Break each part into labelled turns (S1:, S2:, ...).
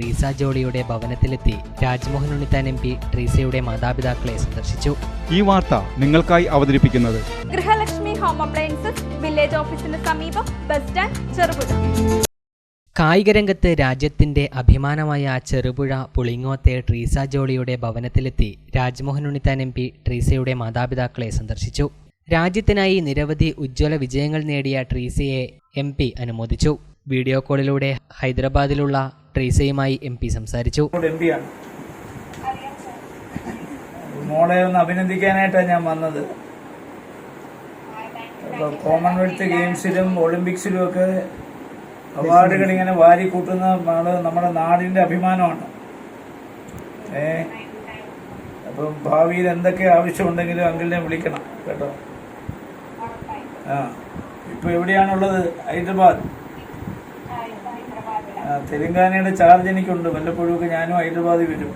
S1: ട്രീസ ജോളിയുടെ ഭവനത്തിലെത്തി Rajmohan Unnithan M P ട്രീസയുടെ മാതാപിതാക്കളെ സന്ദർശിച്ചു.
S2: ഈ വാർത്ത നിങ്ങൾക്കായി അവതരിപ്പിക്കുന്നത്
S3: ഗൃഹലക്ഷ്മി ഹോം അപ്ലയൻസസ് വില്ലേജ് ഓഫീസിന് സമീപം ബസ് സ്റ്റാൻഡ് ചെറുപുഴ.
S1: കായിക രംഗത്ത് രാജ്യത്തിന്റെ അഭിമാനമായ ചെറുപുഴ പുളിങ്ങോത്തെ ട്രീസ ജോളിയുടെ ഭവനത്തിലെത്തി രാജ്മോഹൻ ഉണ്ണിത്താൻ എം പി ട്രീസയുടെ മാതാപിതാക്കളെ സന്ദർശിച്ചു. രാജ്യത്തിനായി നിരവധി ഉജ്ജ്വല വിജയങ്ങൾ നേടിയ ട്രീസയെ എം പി അനുമോദിച്ചു. വീഡിയോ കോളിലൂടെ ഹൈദരാബാദിലുള്ള ട്രീസയുമായി എം പി സംസാരിച്ചു.
S4: മോളെ ഒന്ന് അഭിനന്ദിക്കാനായിട്ടാണ് ഞാൻ വന്നത്. കോമൺവെൽത്ത് ഗെയിംസിലും ഒളിമ്പിക്സിലും ഒക്കെ അവാർഡുകൾ ഇങ്ങനെ വാരി കൂട്ടുന്ന നമ്മുടെ നാടിന്റെ അഭിമാനമാണ്. ഏ? അപ്പം ഭാവിയിൽ എന്തൊക്കെ ആവശ്യമുണ്ടെങ്കിലും അങ്കിളിനെ വിളിക്കണം കേട്ടോ. ആ. ഇപ്പൊ എവിടെയാണുള്ളത്? ഹൈദരാബാദ്. തെലങ്കാനയുടെ ചാർജ് എനിക്കുണ്ട്. വല്ലപ്പോഴും ഒക്കെ ഞാനും ഹൈദരാബാദിൽ വരും.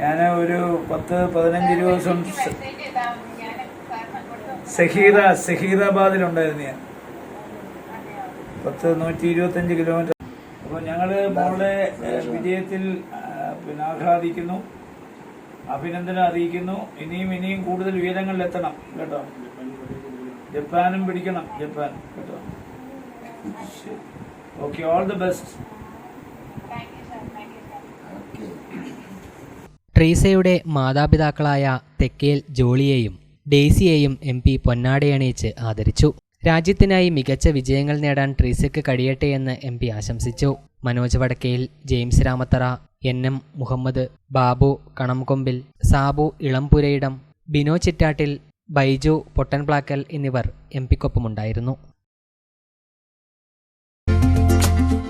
S4: ഞാൻ ഒരു പത്ത് പതിനഞ്ച് ദിവസം സഹീറ സഹീറാബാദിലുണ്ടായിരുന്നു ഞാൻ. പത്ത് നൂറ്റി ഇരുപത്തഞ്ച് കിലോമീറ്റർ. അപ്പോൾ ഞങ്ങൾ മോളെ വിജയത്തിൽ പിന്നെ ആഹ്ലാദിക്കുന്നു. അഭിനന്ദനം അറിയിക്കുന്നു. ഇനിയും ഇനിയും കൂടുതൽ ഉയരങ്ങളിലെത്തണം കേട്ടോ. ജപ്പാനും പിടിക്കണം ജപ്പാൻ കേട്ടോ. ഓക്കെ ഓൾ ദി ബെസ്റ്റ്
S1: ട്രീസയുടെ മാതാപിതാക്കളായ തെക്കേൽ ജോളിയെയും ഡേസിയെയും എം പി പൊന്നാടയണിയിച്ച് ആദരിച്ചു. രാജ്യത്തിനായി മികച്ച വിജയങ്ങൾ നേടാൻ ട്രീസയ്ക്ക് കഴിയട്ടെ എന്ന് എം പി ആശംസിച്ചു. Manoj Vadakkel James Ramathara N M Muhammad Babu Kanamkombil Sabu Elampurayidam Bino Chittattil Baiju Pottanplackal എന്നിവർ എം പിക്കൊപ്പമുണ്ടായിരുന്നു.